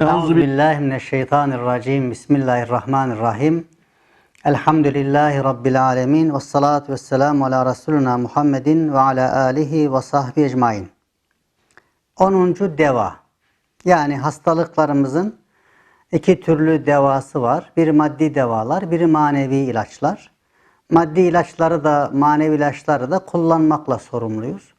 Euzu billahi mineşşeytanirracim. Bismillahirrahmanirrahim. Elhamdülillahi rabbil alamin ve salatu vesselamu ala resulina Muhammedin ve ala alihi ve sahbihi ecmaîn. 10. deva. Yani hastalıklarımızın iki türlü devası var. Biri maddi devalar, biri manevi ilaçlar. Maddi ilaçları da manevi ilaçları da kullanmakla sorumluyuz.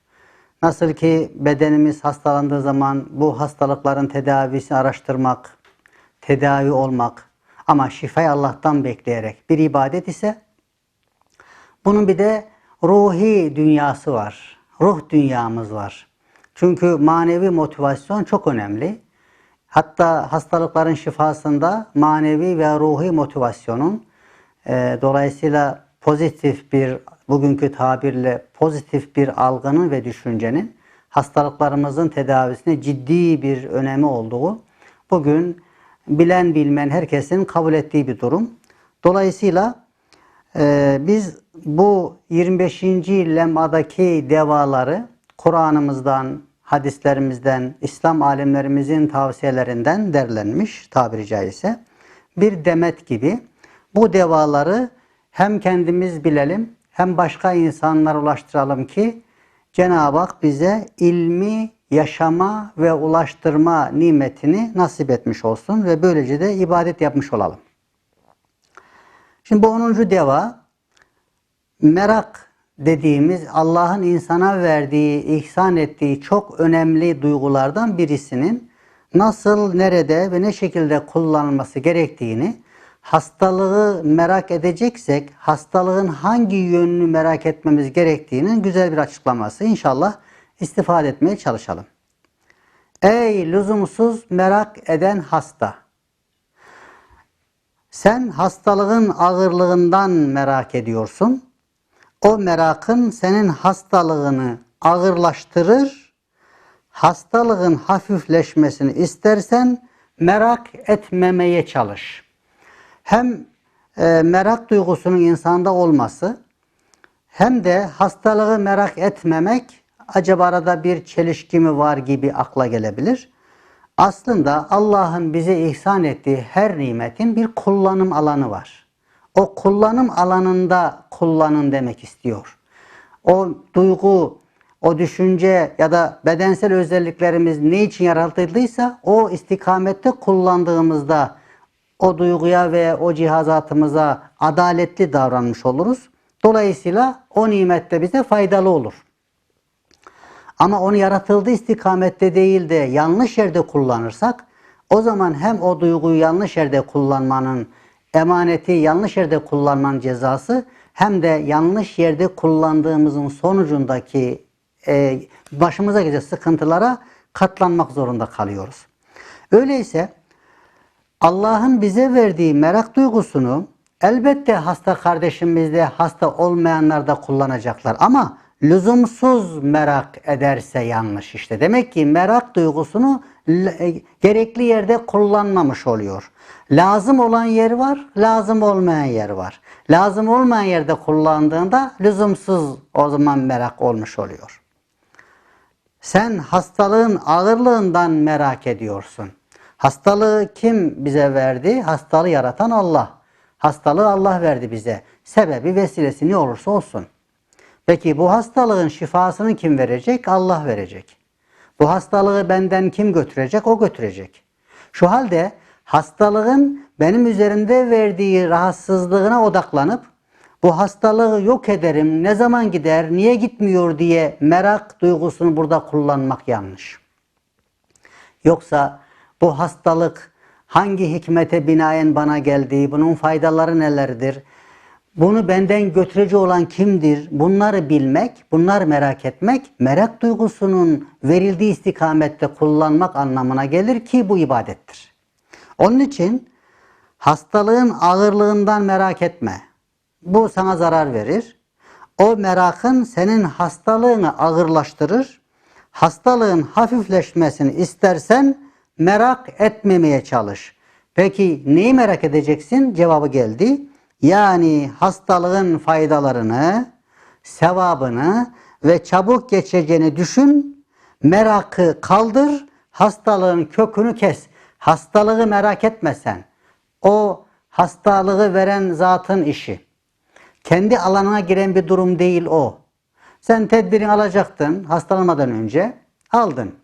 Nasıl ki bedenimiz hastalandığı zaman bu hastalıkların tedavisini araştırmak, tedavi olmak ama şifayı Allah'tan bekleyerek bir ibadet ise bunun bir de ruhi dünyası var. Ruh dünyamız var. Çünkü manevi motivasyon çok önemli. Hatta hastalıkların şifasında manevi ve ruhi motivasyonun e, dolayısıyla pozitif bir bugünkü tabirle pozitif bir algının ve düşüncenin hastalıklarımızın tedavisine ciddi bir önemi olduğu bugün bilen bilmeyen herkesin kabul ettiği bir durum. Dolayısıyla e, biz bu 25. lemadaki devaları Kur'an'ımızdan, hadislerimizden, İslam alimlerimizin tavsiyelerinden derlenmiş tabiri caizse bir demet gibi bu devaları hem kendimiz bilelim hem başka insanlara ulaştıralım ki Cenab-ı Hak bize ilmi yaşama ve ulaştırma nimetini nasip etmiş olsun ve böylece de ibadet yapmış olalım. Şimdi bu 10. deva merak dediğimiz Allah'ın insana verdiği, ihsan ettiği çok önemli duygulardan birisinin nasıl, nerede ve ne şekilde kullanılması gerektiğini hastalığı merak edeceksek hastalığın hangi yönünü merak etmemiz gerektiğinin güzel bir açıklaması. İnşallah istifade etmeye çalışalım. Ey lüzumsuz merak eden hasta! Sen hastalığın ağırlığından merak ediyorsun. O merakın senin hastalığını ağırlaştırır. Hastalığın hafifleşmesini istersen merak etmemeye çalış hem e, merak duygusunun insanda olması hem de hastalığı merak etmemek acaba arada bir çelişki mi var gibi akla gelebilir. Aslında Allah'ın bize ihsan ettiği her nimetin bir kullanım alanı var. O kullanım alanında kullanın demek istiyor. O duygu, o düşünce ya da bedensel özelliklerimiz ne için yaratıldıysa o istikamette kullandığımızda o duyguya ve o cihazatımıza adaletli davranmış oluruz. Dolayısıyla o nimette bize faydalı olur. Ama onu yaratıldığı istikamette değil de yanlış yerde kullanırsak o zaman hem o duyguyu yanlış yerde kullanmanın emaneti yanlış yerde kullanmanın cezası hem de yanlış yerde kullandığımızın sonucundaki e, başımıza gelecek sıkıntılara katlanmak zorunda kalıyoruz. Öyleyse Allah'ın bize verdiği merak duygusunu elbette hasta kardeşimizde hasta olmayanlar da kullanacaklar ama lüzumsuz merak ederse yanlış işte. Demek ki merak duygusunu e, gerekli yerde kullanmamış oluyor. Lazım olan yer var, lazım olmayan yer var. Lazım olmayan yerde kullandığında lüzumsuz o zaman merak olmuş oluyor. Sen hastalığın ağırlığından merak ediyorsun. Hastalığı kim bize verdi? Hastalığı yaratan Allah. Hastalığı Allah verdi bize. Sebebi vesilesi ne olursa olsun. Peki bu hastalığın şifasını kim verecek? Allah verecek. Bu hastalığı benden kim götürecek? O götürecek. Şu halde hastalığın benim üzerinde verdiği rahatsızlığına odaklanıp bu hastalığı yok ederim, ne zaman gider, niye gitmiyor diye merak duygusunu burada kullanmak yanlış. Yoksa bu hastalık hangi hikmete binaen bana geldi, bunun faydaları nelerdir, bunu benden götürücü olan kimdir? Bunları bilmek, bunları merak etmek, merak duygusunun verildiği istikamette kullanmak anlamına gelir ki bu ibadettir. Onun için hastalığın ağırlığından merak etme. Bu sana zarar verir. O merakın senin hastalığını ağırlaştırır. Hastalığın hafifleşmesini istersen merak etmemeye çalış. Peki neyi merak edeceksin? Cevabı geldi. Yani hastalığın faydalarını, sevabını ve çabuk geçeceğini düşün. Merakı kaldır, hastalığın kökünü kes. Hastalığı merak etmesen, o hastalığı veren zatın işi. Kendi alanına giren bir durum değil o. Sen tedbirini alacaktın hastalanmadan önce. Aldın.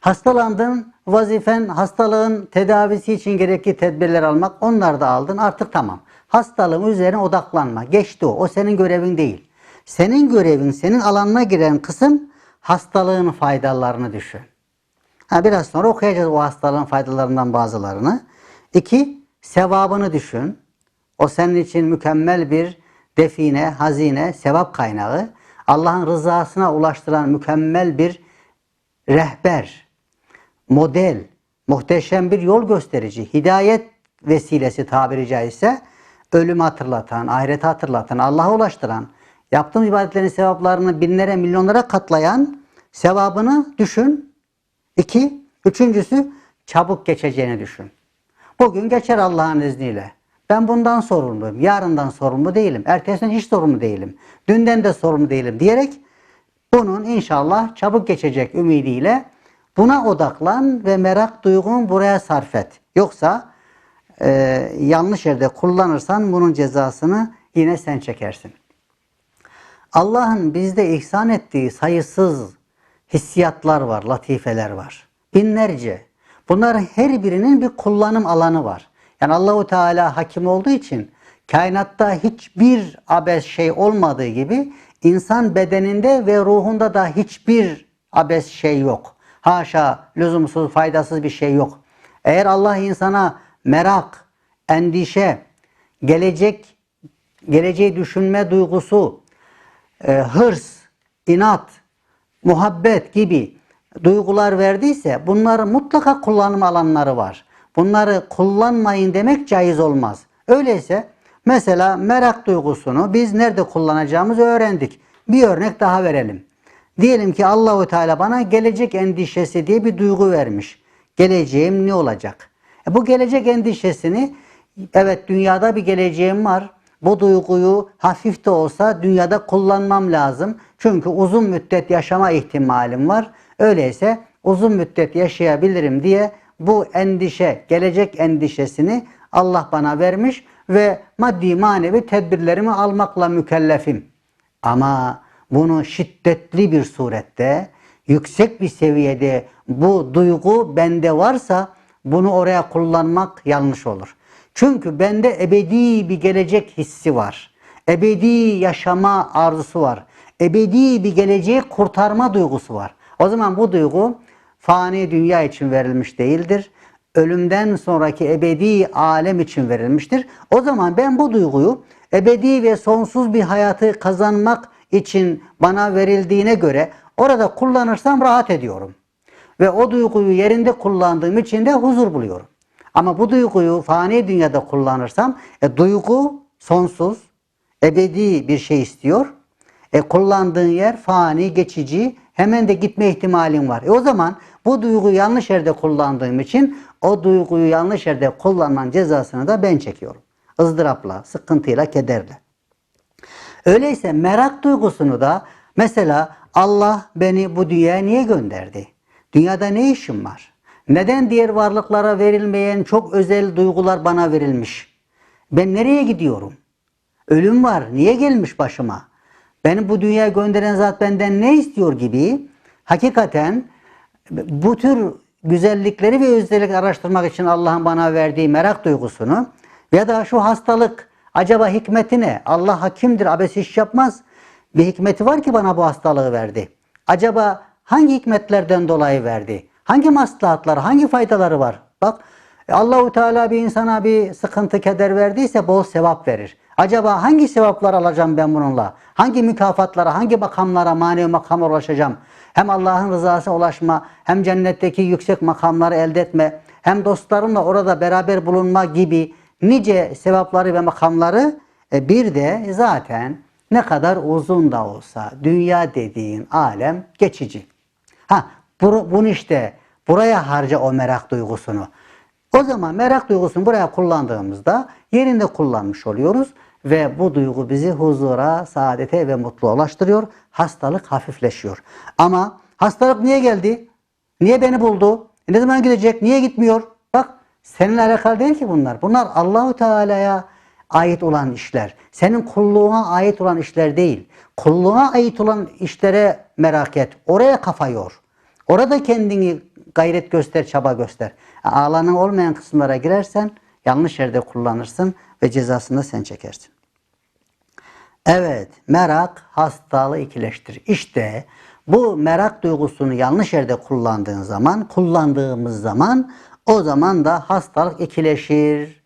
Hastalandın, vazifen hastalığın tedavisi için gerekli tedbirler almak. Onlar da aldın. Artık tamam. Hastalığın üzerine odaklanma. Geçti o. O senin görevin değil. Senin görevin, senin alanına giren kısım hastalığın faydalarını düşün. Ha, biraz sonra okuyacağız o hastalığın faydalarından bazılarını. İki, sevabını düşün. O senin için mükemmel bir define, hazine, sevap kaynağı. Allah'ın rızasına ulaştıran mükemmel bir rehber, model, muhteşem bir yol gösterici, hidayet vesilesi tabiri caizse ölümü hatırlatan, ahireti hatırlatan, Allah'a ulaştıran, yaptığımız ibadetlerin sevaplarını binlere, milyonlara katlayan sevabını düşün. İki, üçüncüsü çabuk geçeceğini düşün. Bugün geçer Allah'ın izniyle. Ben bundan sorumluyum. Yarından sorumlu değilim. Ertesinden hiç sorumlu değilim. Dünden de sorumlu değilim diyerek bunun inşallah çabuk geçecek ümidiyle buna odaklan ve merak duygun buraya sarf et. Yoksa e, yanlış yerde kullanırsan bunun cezasını yine sen çekersin. Allah'ın bizde ihsan ettiği sayısız hissiyatlar var, latifeler var. Binlerce. Bunların her birinin bir kullanım alanı var. Yani Allahu Teala hakim olduğu için kainatta hiçbir abes şey olmadığı gibi insan bedeninde ve ruhunda da hiçbir abes şey yok. Haşa lüzumsuz, faydasız bir şey yok. Eğer Allah insana merak, endişe, gelecek, geleceği düşünme duygusu, e, hırs, inat, muhabbet gibi duygular verdiyse bunların mutlaka kullanım alanları var. Bunları kullanmayın demek caiz olmaz. Öyleyse mesela merak duygusunu biz nerede kullanacağımızı öğrendik. Bir örnek daha verelim. Diyelim ki Allahu Teala bana gelecek endişesi diye bir duygu vermiş. Geleceğim ne olacak? E bu gelecek endişesini evet dünyada bir geleceğim var. Bu duyguyu hafif de olsa dünyada kullanmam lazım. Çünkü uzun müddet yaşama ihtimalim var. Öyleyse uzun müddet yaşayabilirim diye bu endişe, gelecek endişesini Allah bana vermiş ve maddi manevi tedbirlerimi almakla mükellefim. Ama bunu şiddetli bir surette, yüksek bir seviyede bu duygu bende varsa bunu oraya kullanmak yanlış olur. Çünkü bende ebedi bir gelecek hissi var. Ebedi yaşama arzusu var. Ebedi bir geleceği kurtarma duygusu var. O zaman bu duygu fani dünya için verilmiş değildir. Ölümden sonraki ebedi alem için verilmiştir. O zaman ben bu duyguyu ebedi ve sonsuz bir hayatı kazanmak için bana verildiğine göre orada kullanırsam rahat ediyorum. Ve o duyguyu yerinde kullandığım için de huzur buluyorum. Ama bu duyguyu fani dünyada kullanırsam e, duygu sonsuz, ebedi bir şey istiyor. E, kullandığın yer fani, geçici, hemen de gitme ihtimalin var. E, o zaman bu duyguyu yanlış yerde kullandığım için o duyguyu yanlış yerde kullanmanın cezasını da ben çekiyorum. ızdırapla, sıkıntıyla, kederle. Öyleyse merak duygusunu da mesela Allah beni bu dünyaya niye gönderdi? Dünyada ne işim var? Neden diğer varlıklara verilmeyen çok özel duygular bana verilmiş? Ben nereye gidiyorum? Ölüm var. Niye gelmiş başıma? Beni bu dünyaya gönderen zat benden ne istiyor gibi hakikaten bu tür güzellikleri ve özellikleri araştırmak için Allah'ın bana verdiği merak duygusunu ya da şu hastalık acaba hikmeti ne? Allah hakimdir, abes iş yapmaz. Bir hikmeti var ki bana bu hastalığı verdi. Acaba hangi hikmetlerden dolayı verdi? Hangi maslahatları, hangi faydaları var? Bak Allahu Teala bir insana bir sıkıntı, keder verdiyse bol sevap verir. Acaba hangi sevaplar alacağım ben bununla? Hangi mükafatlara, hangi makamlara, manevi makama ulaşacağım? Hem Allah'ın rızasına ulaşma, hem cennetteki yüksek makamları elde etme, hem dostlarımla orada beraber bulunma gibi nice sevapları ve makamları e, bir de zaten ne kadar uzun da olsa dünya dediğin alem geçici. Ha bunu işte buraya harca o merak duygusunu. O zaman merak duygusunu buraya kullandığımızda yerinde kullanmış oluyoruz ve bu duygu bizi huzura, saadete ve mutluluğa ulaştırıyor. Hastalık hafifleşiyor. Ama hastalık niye geldi? Niye beni buldu? E ne zaman gidecek? Niye gitmiyor? Seninle alakalı değil ki bunlar. Bunlar Allahu Teala'ya ait olan işler. Senin kulluğuna ait olan işler değil. Kulluğuna ait olan işlere merak et. Oraya kafa yor. Orada kendini gayret göster, çaba göster. Alanın olmayan kısımlara girersen yanlış yerde kullanırsın ve cezasını sen çekersin. Evet, merak hastalığı ikileştirir. İşte bu merak duygusunu yanlış yerde kullandığın zaman, kullandığımız zaman o zaman da hastalık ikileşir.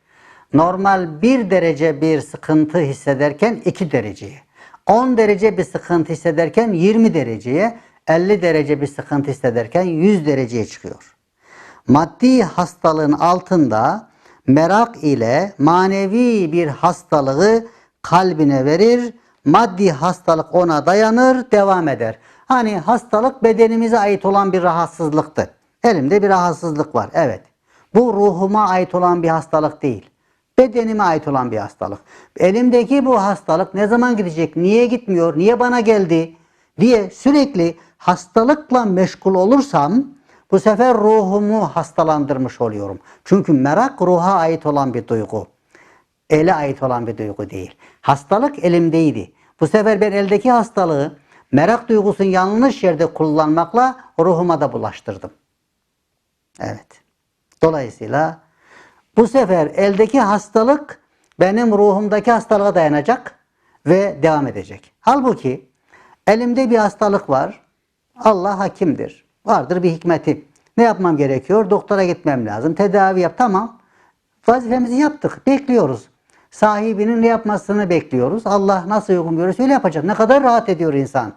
Normal bir derece bir sıkıntı hissederken iki dereceye, 10 derece bir sıkıntı hissederken 20 dereceye, 50 derece bir sıkıntı hissederken 100 dereceye çıkıyor. Maddi hastalığın altında merak ile manevi bir hastalığı kalbine verir. Maddi hastalık ona dayanır, devam eder. Hani hastalık bedenimize ait olan bir rahatsızlıktı. Elimde bir rahatsızlık var. Evet. Bu ruhuma ait olan bir hastalık değil. Bedenime ait olan bir hastalık. Elimdeki bu hastalık ne zaman gidecek? Niye gitmiyor? Niye bana geldi? diye sürekli hastalıkla meşgul olursam bu sefer ruhumu hastalandırmış oluyorum. Çünkü merak ruha ait olan bir duygu. Ele ait olan bir duygu değil. Hastalık elimdeydi. Bu sefer ben eldeki hastalığı merak duygusunu yanlış yerde kullanmakla ruhuma da bulaştırdım. Evet. Dolayısıyla bu sefer eldeki hastalık benim ruhumdaki hastalığa dayanacak ve devam edecek. Halbuki elimde bir hastalık var. Allah hakimdir. Vardır bir hikmeti. Ne yapmam gerekiyor? Doktora gitmem lazım. Tedavi yap. Tamam. Vazifemizi yaptık. Bekliyoruz. Sahibinin ne yapmasını bekliyoruz. Allah nasıl uygun görürse öyle yapacak. Ne kadar rahat ediyor insan.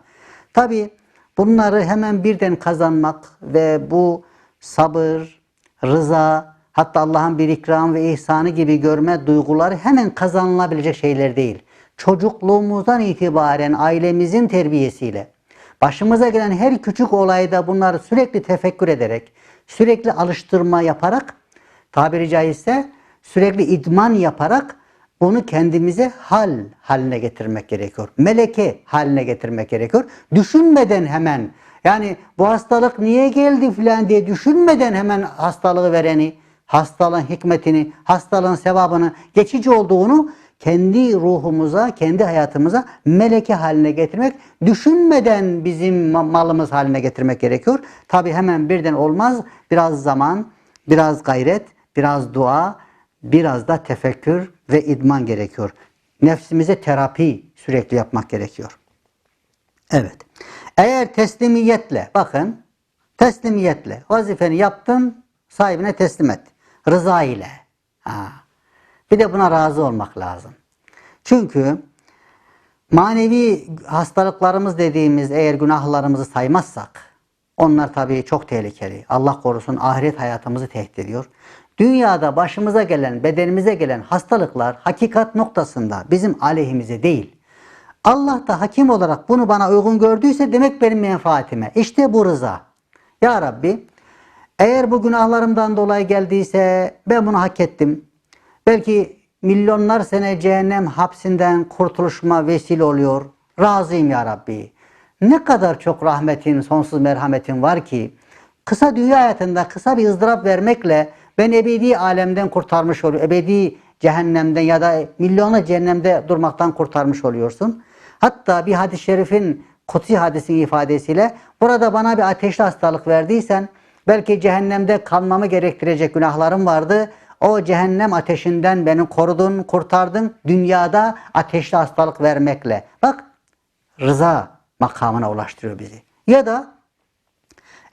Tabi bunları hemen birden kazanmak ve bu sabır, rıza, hatta Allah'ın bir ikram ve ihsanı gibi görme duyguları hemen kazanılabilecek şeyler değil. Çocukluğumuzdan itibaren ailemizin terbiyesiyle, başımıza gelen her küçük olayda bunları sürekli tefekkür ederek, sürekli alıştırma yaparak, tabiri caizse sürekli idman yaparak onu kendimize hal haline getirmek gerekiyor. Meleke haline getirmek gerekiyor. Düşünmeden hemen yani bu hastalık niye geldi filan diye düşünmeden hemen hastalığı vereni, hastalığın hikmetini, hastalığın sevabını, geçici olduğunu kendi ruhumuza, kendi hayatımıza meleke haline getirmek, düşünmeden bizim malımız haline getirmek gerekiyor. Tabi hemen birden olmaz. Biraz zaman, biraz gayret, biraz dua, biraz da tefekkür ve idman gerekiyor. Nefsimize terapi sürekli yapmak gerekiyor. Evet. Eğer teslimiyetle, bakın teslimiyetle vazifeni yaptın, sahibine teslim et. Rıza ile. Ha. Bir de buna razı olmak lazım. Çünkü manevi hastalıklarımız dediğimiz eğer günahlarımızı saymazsak onlar tabii çok tehlikeli. Allah korusun ahiret hayatımızı tehdit ediyor. Dünyada başımıza gelen, bedenimize gelen hastalıklar hakikat noktasında bizim aleyhimize değil. Allah da hakim olarak bunu bana uygun gördüyse demek benim menfaatime. İşte bu rıza. Ya Rabbi eğer bu günahlarımdan dolayı geldiyse ben bunu hak ettim. Belki milyonlar sene cehennem hapsinden kurtuluşuma vesile oluyor. Razıyım ya Rabbi. Ne kadar çok rahmetin, sonsuz merhametin var ki kısa dünya hayatında kısa bir ızdırap vermekle ben ebedi alemden kurtarmış oluyorum. Ebedi cehennemden ya da milyonla cehennemde durmaktan kurtarmış oluyorsun. Hatta bir hadis-i şerifin kutsi hadisin ifadesiyle burada bana bir ateşli hastalık verdiysen belki cehennemde kalmamı gerektirecek günahlarım vardı. O cehennem ateşinden beni korudun, kurtardın. Dünyada ateşli hastalık vermekle. Bak rıza makamına ulaştırıyor bizi. Ya da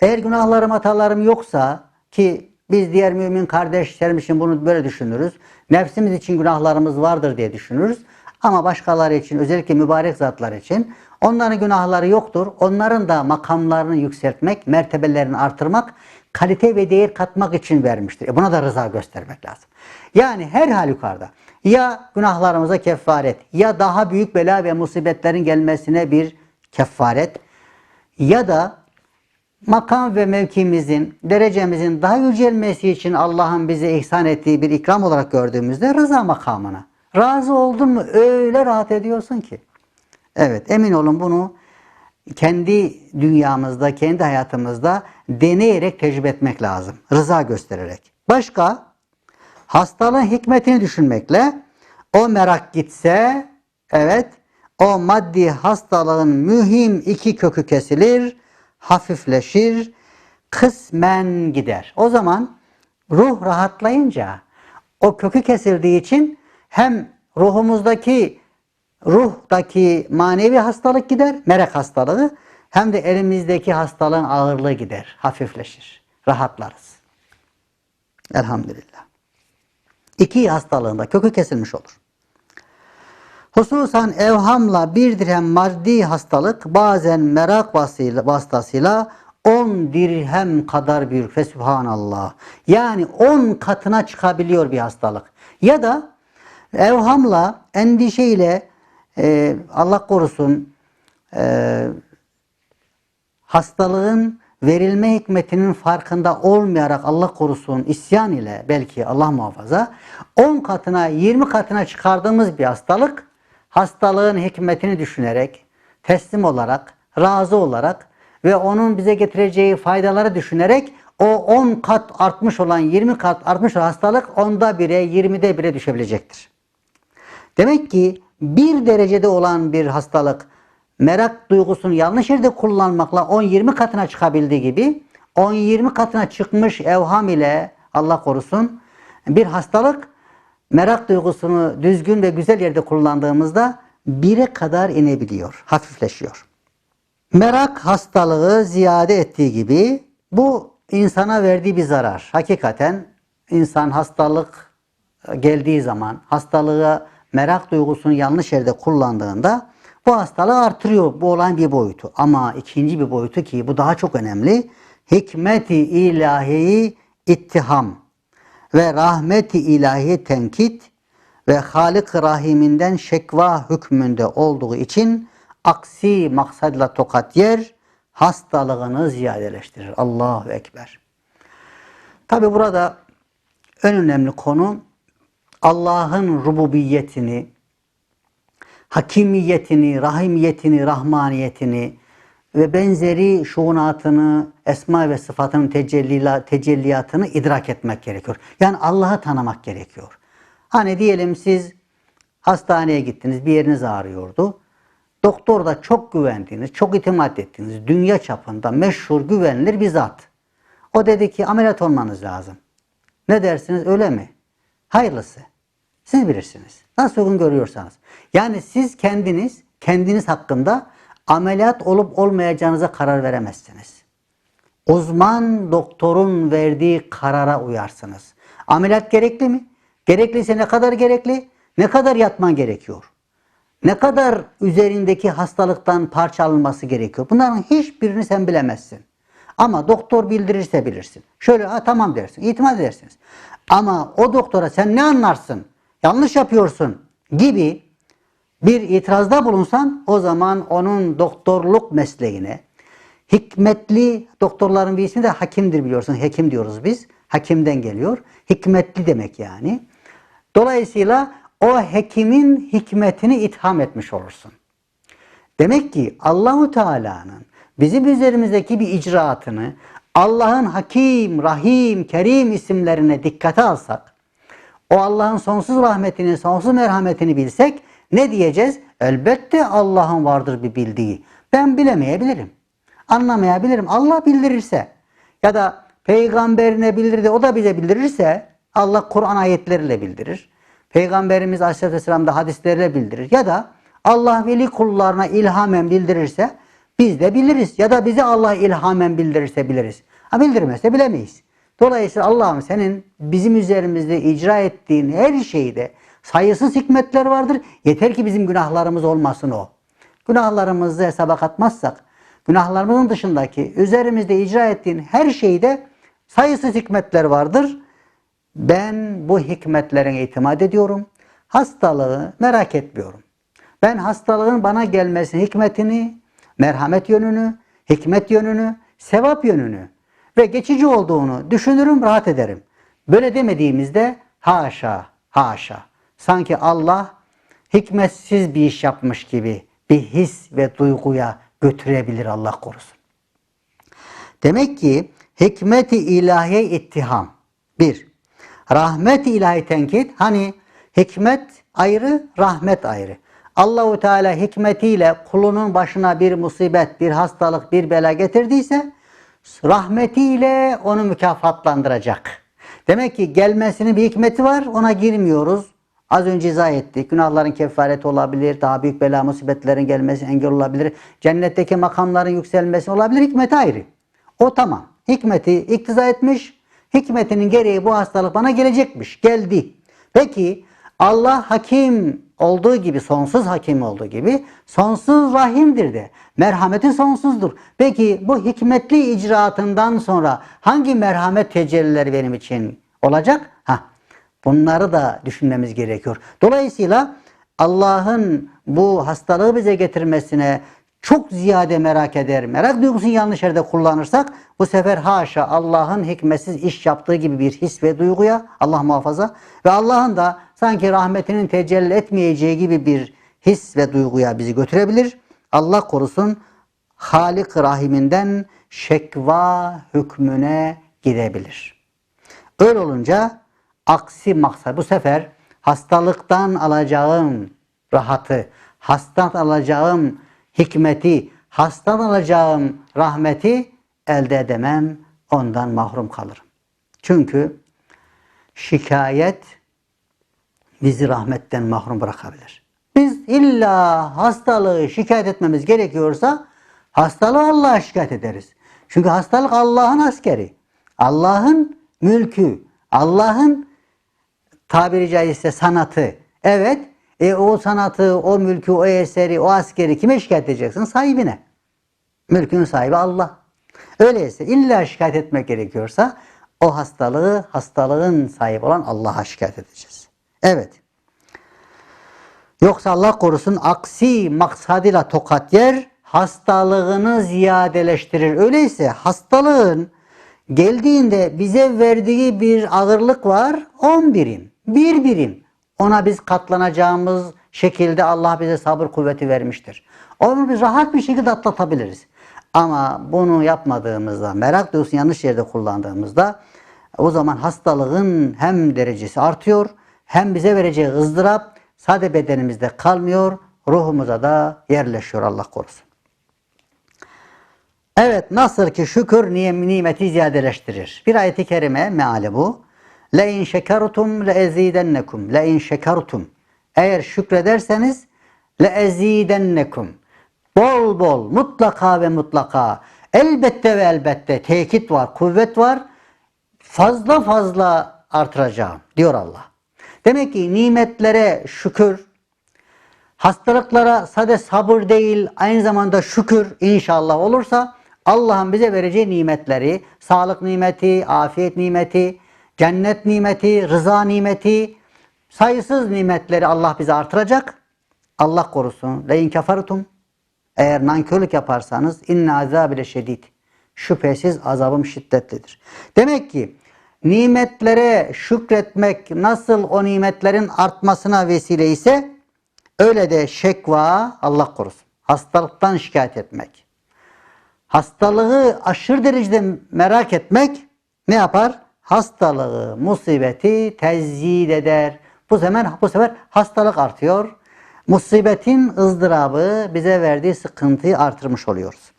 eğer günahlarım, hatalarım yoksa ki biz diğer mümin kardeşlerim için bunu böyle düşünürüz. Nefsimiz için günahlarımız vardır diye düşünürüz. Ama başkaları için özellikle mübarek zatlar için onların günahları yoktur. Onların da makamlarını yükseltmek, mertebelerini artırmak, kalite ve değer katmak için vermiştir. E buna da rıza göstermek lazım. Yani her halükarda ya günahlarımıza kefaret ya daha büyük bela ve musibetlerin gelmesine bir kefaret ya da makam ve mevkimizin, derecemizin daha yücelmesi için Allah'ın bize ihsan ettiği bir ikram olarak gördüğümüzde rıza makamına. Razı oldun mu öyle rahat ediyorsun ki. Evet emin olun bunu kendi dünyamızda, kendi hayatımızda deneyerek tecrübe etmek lazım. Rıza göstererek. Başka? Hastalığın hikmetini düşünmekle o merak gitse evet o maddi hastalığın mühim iki kökü kesilir, hafifleşir, kısmen gider. O zaman ruh rahatlayınca o kökü kesildiği için hem ruhumuzdaki ruhtaki manevi hastalık gider, merak hastalığı hem de elimizdeki hastalığın ağırlığı gider, hafifleşir, rahatlarız. Elhamdülillah. İki hastalığında kökü kesilmiş olur. Hususan evhamla bir dirhem maddi hastalık bazen merak vasıtasıyla 10 dirhem kadar büyük. Fesubhanallah. Yani 10 katına çıkabiliyor bir hastalık. Ya da evhamla, endişeyle e, Allah korusun e, hastalığın verilme hikmetinin farkında olmayarak Allah korusun isyan ile belki Allah muhafaza 10 katına 20 katına çıkardığımız bir hastalık hastalığın hikmetini düşünerek teslim olarak razı olarak ve onun bize getireceği faydaları düşünerek o 10 kat artmış olan 20 kat artmış olan hastalık onda bire 20'de bire düşebilecektir. Demek ki bir derecede olan bir hastalık merak duygusunu yanlış yerde kullanmakla 10-20 katına çıkabildiği gibi 10-20 katına çıkmış evham ile Allah korusun bir hastalık merak duygusunu düzgün ve güzel yerde kullandığımızda bire kadar inebiliyor, hafifleşiyor. Merak hastalığı ziyade ettiği gibi bu insana verdiği bir zarar. Hakikaten insan hastalık geldiği zaman hastalığa merak duygusunu yanlış yerde kullandığında bu hastalığı artırıyor. Bu olan bir boyutu. Ama ikinci bir boyutu ki bu daha çok önemli. Hikmeti ilahiyi ittiham ve rahmeti ilahi tenkit ve Halik Rahiminden şekva hükmünde olduğu için aksi maksadla tokat yer, hastalığını ziyadeleştirir. Allahu Ekber. Tabi burada en önemli konu Allah'ın rububiyetini, hakimiyetini, rahimiyetini, rahmaniyetini ve benzeri şuunatını, esma ve sıfatının tecelliyatını idrak etmek gerekiyor. Yani Allah'ı tanımak gerekiyor. Hani diyelim siz hastaneye gittiniz, bir yeriniz ağrıyordu. Doktor da çok güvendiğiniz, çok itimat ettiğiniz, dünya çapında meşhur, güvenilir bir zat. O dedi ki ameliyat olmanız lazım. Ne dersiniz öyle mi? Hayırlısı. Siz bilirsiniz. Nasıl uygun görüyorsanız. Yani siz kendiniz, kendiniz hakkında ameliyat olup olmayacağınıza karar veremezsiniz. Uzman doktorun verdiği karara uyarsınız. Ameliyat gerekli mi? Gerekliyse ne kadar gerekli? Ne kadar yatman gerekiyor? Ne kadar üzerindeki hastalıktan parça alınması gerekiyor? Bunların hiçbirini sen bilemezsin. Ama doktor bildirirse bilirsin. Şöyle ha, tamam dersin. itimat edersiniz. Ama o doktora sen ne anlarsın? Yanlış yapıyorsun gibi bir itirazda bulunsan o zaman onun doktorluk mesleğine hikmetli doktorların bir ismi de hakimdir biliyorsun. Hekim diyoruz biz. Hakimden geliyor. Hikmetli demek yani. Dolayısıyla o hekimin hikmetini itham etmiş olursun. Demek ki Allahu Teala'nın bizim üzerimizdeki bir icraatını Allah'ın Hakim, Rahim, Kerim isimlerine dikkate alsak, o Allah'ın sonsuz rahmetini, sonsuz merhametini bilsek ne diyeceğiz? Elbette Allah'ın vardır bir bildiği. Ben bilemeyebilirim. Anlamayabilirim. Allah bildirirse ya da peygamberine bildirdi o da bize bildirirse Allah Kur'an ayetleriyle bildirir. Peygamberimiz Aleyhisselatü Vesselam da hadisleriyle bildirir. Ya da Allah veli kullarına ilhamen bildirirse biz de biliriz. Ya da bize Allah ilhamen bildirirse biliriz. Ha bildirmezse bilemeyiz. Dolayısıyla Allah'ım senin bizim üzerimizde icra ettiğin her şeyde sayısız hikmetler vardır. Yeter ki bizim günahlarımız olmasın o. Günahlarımızı hesaba katmazsak, günahlarımızın dışındaki üzerimizde icra ettiğin her şeyde sayısız hikmetler vardır. Ben bu hikmetlerine itimat ediyorum. Hastalığı merak etmiyorum. Ben hastalığın bana gelmesinin hikmetini, merhamet yönünü, hikmet yönünü, sevap yönünü ve geçici olduğunu düşünürüm, rahat ederim. Böyle demediğimizde haşa, haşa. Sanki Allah hikmetsiz bir iş yapmış gibi bir his ve duyguya götürebilir Allah korusun. Demek ki hikmet-i ilahiye ittiham. Bir, rahmet-i ilahi tenkit. Hani hikmet ayrı, rahmet ayrı. Allahu Teala hikmetiyle kulunun başına bir musibet, bir hastalık, bir bela getirdiyse rahmetiyle onu mükafatlandıracak. Demek ki gelmesinin bir hikmeti var. Ona girmiyoruz. Az önce izah ettik. Günahların kefareti olabilir. Daha büyük bela musibetlerin gelmesi engel olabilir. Cennetteki makamların yükselmesi olabilir. Hikmeti ayrı. O tamam. Hikmeti iktiza etmiş. Hikmetinin gereği bu hastalık bana gelecekmiş. Geldi. Peki Allah hakim olduğu gibi, sonsuz hakim olduğu gibi sonsuz rahimdir de. Merhameti sonsuzdur. Peki bu hikmetli icraatından sonra hangi merhamet tecellileri benim için olacak? Ha, bunları da düşünmemiz gerekiyor. Dolayısıyla Allah'ın bu hastalığı bize getirmesine çok ziyade merak eder. Merak duygusunu yanlış yerde kullanırsak bu sefer haşa Allah'ın hikmetsiz iş yaptığı gibi bir his ve duyguya Allah muhafaza ve Allah'ın da sanki rahmetinin tecelli etmeyeceği gibi bir his ve duyguya bizi götürebilir. Allah korusun Halik rahiminden şekva hükmüne gidebilir. Öyle olunca aksi maksat bu sefer hastalıktan alacağım rahatı, hastalıktan alacağım hikmeti, hastadan alacağım rahmeti elde edemem, ondan mahrum kalırım. Çünkü şikayet bizi rahmetten mahrum bırakabilir. Biz illa hastalığı şikayet etmemiz gerekiyorsa hastalığı Allah'a şikayet ederiz. Çünkü hastalık Allah'ın askeri. Allah'ın mülkü. Allah'ın tabiri caizse sanatı. Evet e, o sanatı, o mülkü, o eseri, o askeri kime şikayet edeceksin? Sahibine. Mülkün sahibi Allah. Öyleyse illa şikayet etmek gerekiyorsa o hastalığı hastalığın sahibi olan Allah'a şikayet edeceğiz. Evet. Yoksa Allah korusun aksi maksadıyla tokat yer, hastalığını ziyadeleştirir. Öyleyse hastalığın geldiğinde bize verdiği bir ağırlık var 10 birim. Bir birim. Ona biz katlanacağımız şekilde Allah bize sabır kuvveti vermiştir. Onu biz rahat bir şekilde atlatabiliriz. Ama bunu yapmadığımızda, merak duygusunu yanlış yerde kullandığımızda o zaman hastalığın hem derecesi artıyor hem bize vereceği ızdırap sade bedenimizde kalmıyor, ruhumuza da yerleşiyor Allah korusun. Evet nasıl ki şükür nimeti ziyadeleştirir. Bir ayeti kerime meali bu. Le in şekertum le ezidennekum. Le in şekertum. Eğer şükrederseniz le ezidennekum. Bol bol, mutlaka ve mutlaka. Elbette ve elbette tekit var, kuvvet var. Fazla fazla artıracağım diyor Allah. Demek ki nimetlere şükür, hastalıklara sade sabır değil aynı zamanda şükür inşallah olursa Allah'ın bize vereceği nimetleri, sağlık nimeti, afiyet nimeti, cennet nimeti, rıza nimeti, sayısız nimetleri Allah bize artıracak. Allah korusun. Le in kafartum eğer nankörlük yaparsanız inne azabile şedid. Şüphesiz azabım şiddetlidir. Demek ki nimetlere şükretmek nasıl o nimetlerin artmasına vesile ise öyle de şekva Allah korusun. Hastalıktan şikayet etmek. Hastalığı aşırı derecede merak etmek ne yapar? Hastalığı, musibeti tezyid eder. Bu sefer, bu sefer hastalık artıyor. Musibetin ızdırabı bize verdiği sıkıntıyı artırmış oluyoruz.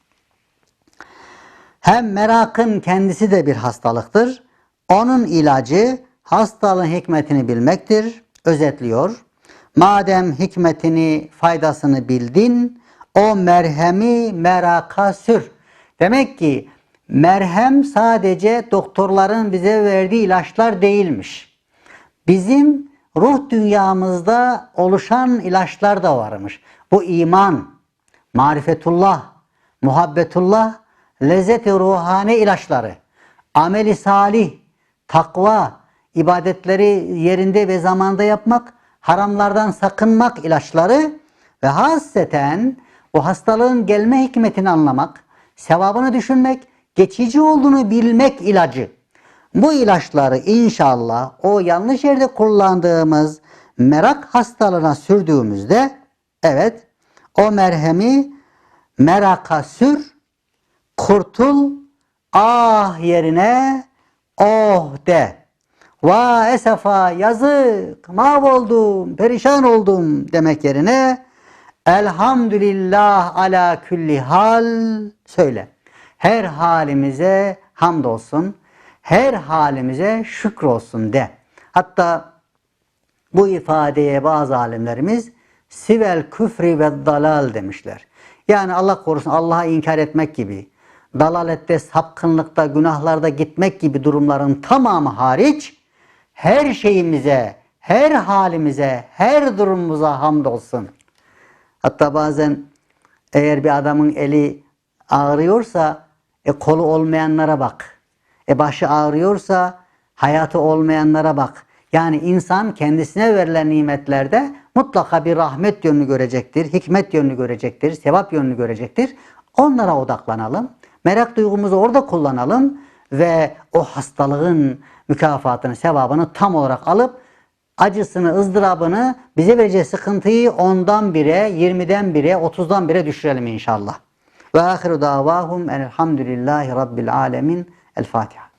Hem merakın kendisi de bir hastalıktır. Onun ilacı hastalığın hikmetini bilmektir. Özetliyor. Madem hikmetini, faydasını bildin, o merhemi meraka sür. Demek ki merhem sadece doktorların bize verdiği ilaçlar değilmiş. Bizim ruh dünyamızda oluşan ilaçlar da varmış. Bu iman, marifetullah, muhabbetullah, lezzet-i ruhani ilaçları, ameli salih, takva, ibadetleri yerinde ve zamanda yapmak, haramlardan sakınmak ilaçları ve hasreten bu hastalığın gelme hikmetini anlamak, sevabını düşünmek, geçici olduğunu bilmek ilacı. Bu ilaçları inşallah o yanlış yerde kullandığımız merak hastalığına sürdüğümüzde evet o merhemi meraka sür, kurtul, ah yerine oh de. Va esefa yazık, mahvoldum, perişan oldum demek yerine elhamdülillah ala külli hal söyle. Her halimize hamdolsun, her halimize şükür olsun de. Hatta bu ifadeye bazı alimlerimiz sivel küfri ve dalal demişler. Yani Allah korusun Allah'a inkar etmek gibi, dalalette, sapkınlıkta, günahlarda gitmek gibi durumların tamamı hariç her şeyimize, her halimize, her durumumuza hamdolsun. Hatta bazen eğer bir adamın eli ağrıyorsa e, kolu olmayanlara bak. E, başı ağrıyorsa hayatı olmayanlara bak. Yani insan kendisine verilen nimetlerde mutlaka bir rahmet yönünü görecektir, hikmet yönünü görecektir, sevap yönünü görecektir. Onlara odaklanalım. Merak duygumuzu orada kullanalım ve o hastalığın mükafatını, sevabını tam olarak alıp acısını, ızdırabını, bize vereceği sıkıntıyı ondan bire, yirmiden bire, otuzdan bire düşürelim inşallah. Ve ahiru davahum elhamdülillahi rabbil alemin. El Fatiha.